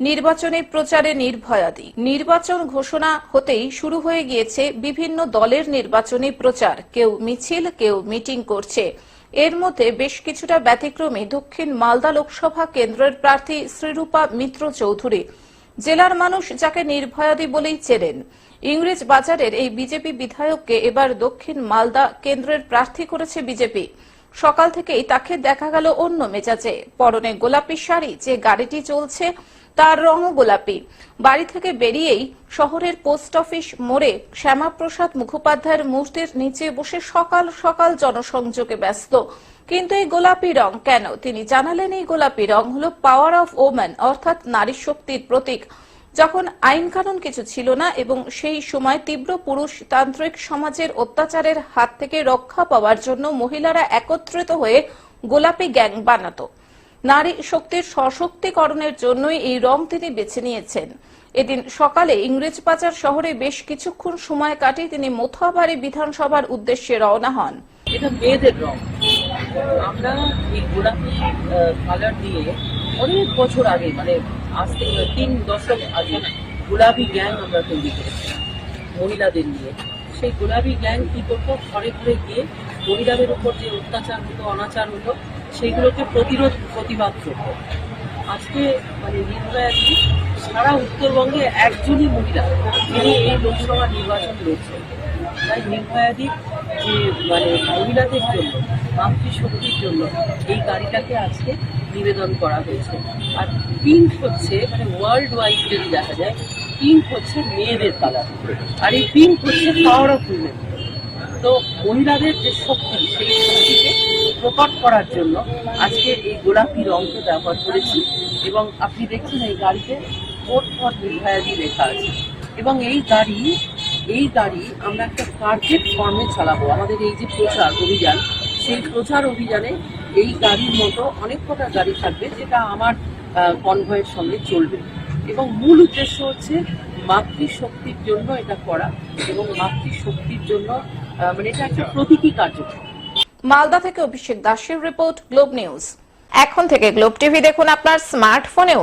নির্বাচনে প্রচারে নির্ভয়াদি। নির্বাচন ঘোষণা হতেই শুরু হয়ে গিয়েছে বিভিন্ন দলের নির্বাচনী প্রচার। কেউ মিছিল, কেউ মিটিং করছে। এর মধ্যে বেশ কিছুটা ব্যতিক্রমী দক্ষিণ মালদা লোকসভা কেন্দ্রের প্রার্থী শ্রীরূপা মিত্র চৌধুরী। জেলার মানুষ যাকে নির্ভয়াদি বলেই চেনেন। ইংরেজ বাজারের এই বিজেপি বিধায়ককে এবার দক্ষিণ মালদা কেন্দ্রের প্রার্থী করেছে বিজেপি। সকাল থেকেই তাকে দেখা গেল অন্য মেজাজে। পরনে গোলাপি শাড়ি, যে গাড়িটি চলছে তার রঙও গোলাপি। বাড়ি থেকে বেরিয়েই শহরের পোস্ট অফিস মোড়ে শ্যামাপ্রসাদ মুখোপাধ্যায়ের মূর্তির নিচে বসে সকাল সকাল জনসংযোগে ব্যস্ত। কিন্তু এই গোলাপি রং কেন? তিনি জানালেন, এই গোলাপি রং হলো পাওয়ার অফ ওম্যান অর্থাৎ নারী শক্তির প্রতীক। যখন আইন কানুন কিছু ছিল না এবং সেই সময় তীব্র পুরুষতান্ত্রিক সমাজের অত্যাচারের হাত থেকে রক্ষা পাওয়ার জন্য মহিলারা একত্রিত হয়ে গোলাপি গ্যাং বানাতো। নারী শক্তির সশক্তিকরণের জন্যই এই রং তিনি বেছে নিয়েছেন। এদিন সকালে ইংরেজ পাচার শহরে বেশ কিছুক্ষণ সময় কাটিয়ে তিনি মথুয়াবাড়ি বিধানসভার উদ্দেশ্যে রওনা হন। এটা মেয়েদের রং। আমরা এই গোলাপি কালার দিয়ে অনেক বছর আগে মানে আজ থেকে তিন দশক আগে গোলাপি গ্যাং আমরা তৈরি করেছিলাম মহিলাদের নিয়ে। সেই গোলাপি গ্যাং কি করতো? ঘরে ঘরে গিয়ে মহিলাদের উপর যে অত্যাচার হতো, অনাচার হতো সেইগুলোকে প্রতিরোধ, প্রতিবাদ করতো। আজকে মানে নির্ভয়াদি সারা উত্তরবঙ্গে একজনই মহিলা তিনি এই লোকসভা নির্বাচন লড়ছেন। তাই নির্ভয়াদি যে মানে মহিলাদের জন্য, মাতৃশক্তির জন্য এই গাড়িটাকে আজকে নিবেদন করা হয়েছে। আর পিঙ্ক হচ্ছে মানে ওয়ার্ল্ড ওয়াইড যদি দেখা যায় পিঙ্ক হচ্ছে মেয়েদের কালার আর এই পিঙ্ক হচ্ছে পাওয়ার অফ উইমেন তো মহিলাদের যে শক্তি, সেই শক্তিকে প্রকট করার জন্য আজকে এই গোলাপি রঙকে ব্যবহার করেছি এবং আপনি দেখছেন এই গাড়িতে ভোট ফর নির্ভয়াদি লেখা আছে। এবং এই গাড়ি এই গাড়ি আমরা একটা কার্পেট ফর্মে চালাবো। আমাদের এই যে প্রচার অভিযান, সেই প্রচার অভিযানে এই গাড়ির মতো অনেক কটা গাড়ি থাকবে যেটা আমার কনভয়ের সঙ্গে চলবে। এবং মূল উদ্দেশ্য হচ্ছে মাতৃশক্তির জন্য এটা করা এবং মাতৃশক্তির জন্য মানে এটা একটা প্রতীকী কার্যক্রম। মালদা থেকে অভিষেক দাসের রিপোর্ট, গ্লোব নিউজ। এখন থেকে গ্লোব টিভি দেখুন আপনার স্মার্টফোনেও।